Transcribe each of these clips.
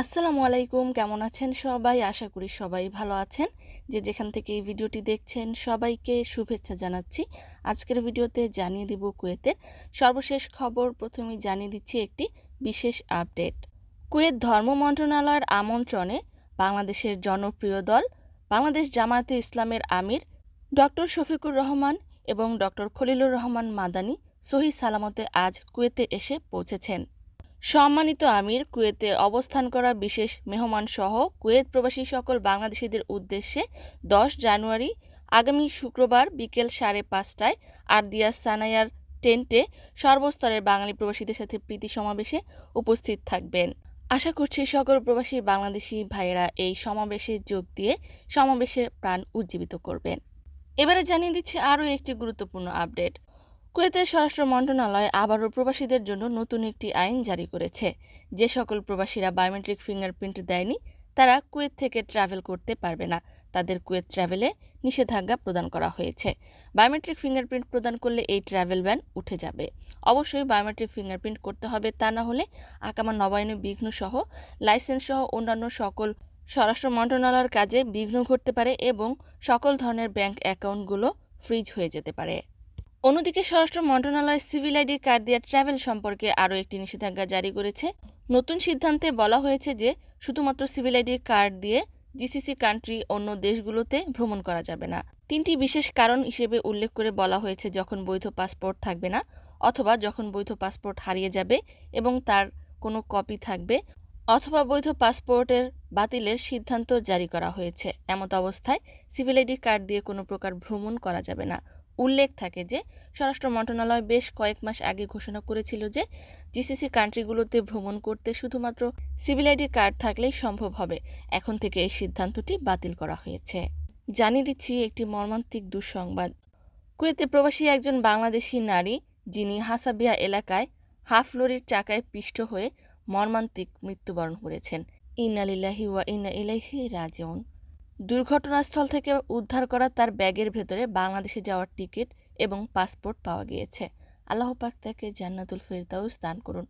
আসসালামু আলাইকুম, কেমন আছেন সবাই? আশা করি সবাই ভালো আছেন। যে যেখান থেকে এই ভিডিওটি দেখছেন, সবাইকে শুভেচ্ছা জানাচ্ছি। আজকের ভিডিওতে জানিয়ে দিব কুয়েতের সর্বশেষ খবর। প্রথমেই জানিয়ে দিচ্ছি একটি বিশেষ আপডেট। কুয়েত ধর্ম মন্ত্রণালয়ের আমন্ত্রণে বাংলাদেশের জনপ্রিয় দল, বাংলাদেশ জামায়াতে ইসলামের আমির ডক্টর শফিকুর রহমান এবং ডক্টর খলিলুর রহমান মাদানী সহি সালামতে আজ কুয়েতে এসে পৌঁছেছেন। সম্মানিত আমির, কুয়েতে অবস্থান করা বিশেষ মেহমান সহ কুয়েত প্রবাসী সকল বাংলাদেশিদের উদ্দেশ্যে দশ জানুয়ারি, আগামী শুক্রবার বিকেল সাড়ে পাঁচটায় আরদিয়া সানায়ার টেন্টে সর্বস্তরের বাঙালি প্রবাসীদের সাথে প্রীতি সমাবেশে উপস্থিত থাকবেন। আশা করছি সকল প্রবাসী বাংলাদেশি ভাইয়েরা এই সমাবেশে যোগ দিয়ে সমাবেশে প্রাণ উজ্জীবিত করবেন। এবারে জানিয়ে দিচ্ছি আরও একটি গুরুত্বপূর্ণ আপডেট। কুয়েতের স্বরাষ্ট্র মন্ত্রণালয় আবারও প্রবাসীদের জন্য নতুন একটি আইন জারি করেছে। যে সকল প্রবাসীরা বায়োমেট্রিক ফিঙ্গারপ্রিন্ট দেয়নি, তারা কুয়েত থেকে ট্রাভেল করতে পারবে না। তাদের কুয়েত ট্রাভেলে নিষেধাজ্ঞা প্রদান করা হয়েছে। বায়োমেট্রিক ফিঙ্গারপ্রিন্ট প্রদান করলে এই ট্রাভেল ব্যান উঠে যাবে। অবশ্যই বায়োমেট্রিক ফিঙ্গারপ্রিন্ট করতে হবে, তা না হলে আকামা, নবায়নে, বিঘ্ন সহ লাইসেন্স সহ অন্যান্য সকল স্বরাষ্ট্র মন্ত্রণালয়ের কাজে বিঘ্ন ঘটতে পারে এবং সকল ধরনের ব্যাংক অ্যাকাউন্টগুলো ফ্রিজ হয়ে যেতে পারে। অন্যদিকে স্বরাষ্ট্র মন্ত্রণালয় সিভিল আইডি কার্ড দেওয়া ট্রাভেল সম্পর্কে আরও একটি নিষেধাজ্ঞা জারি করেছে। নতুন সিদ্ধান্তে বলা হয়েছে যে, শুধুমাত্র সিভিল আইডি কার্ড দিয়ে জিসিসি কান্ট্রি অন্য দেশগুলোতে ভ্রমণ করা যাবে না। তিনটি বিশেষ কারণ হিসেবে উল্লেখ করে বলা হয়েছে যখন বৈধ পাসপোর্ট থাকবে না অথবা যখন বৈধ পাসপোর্ট হারিয়ে যাবে এবং তার কোনো কপি থাকবে অথবা বৈধ পাসপোর্টের বাতিলের সিদ্ধান্ত জারি করা হয়েছে। এমত অবস্থায় সিভিল আইডি কার্ড দিয়ে কোনো প্রকার ভ্রমণ করা যাবে না। উল্লেখ থাকে যে, স্বরাষ্ট্র মন্ত্রণালয় বেশ কয়েক মাস আগে ঘোষণা করেছিল যে, জিসিসি কান্ট্রিগুলোতে ভ্রমণ করতে শুধুমাত্র সিভিল আইডি কার্ড থাকলেই সম্ভব হবে। এখন থেকে এই সিদ্ধান্তটি বাতিল করা হয়েছে। জানিয়ে দিচ্ছি একটি মর্মান্তিক দুঃসংবাদ। কুয়েতে প্রবাসী একজন বাংলাদেশি নারী, যিনি হাসাবিয়া এলাকায় হাফ লরির চাকায় পিষ্ট হয়ে মর্মান্তিক মৃত্যুবরণ করেছেন। ইন্নালিল্লাহি ওয়া ইন্না ইলাইহি রাজিউন। দুর্ঘটনাস্থল থেকে উদ্ধার করা তার ব্যাগের ভেতরে বাংলাদেশে যাওয়ার টিকিট এবং পাসপোর্ট পাওয়া গিয়েছে। আল্লাহ পাক তাকে জান্নাতুল ফেরদাউস দান করুন।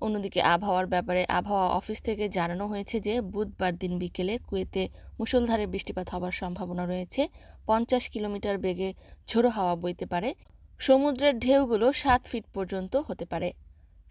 অন্যদিকে আবহাওয়ার ব্যাপারে আবহাওয়া অফিস থেকে জানানো হয়েছে যে, বুধবার দিন বিকেলে কুয়েতে মুষলধারে বৃষ্টিপাত হওয়ার সম্ভাবনা রয়েছে। পঞ্চাশ কিলোমিটার বেগে ঝোড়ো হাওয়া বইতে পারে। সমুদ্রের ঢেউগুলো সাত ফিট পর্যন্ত হতে পারে।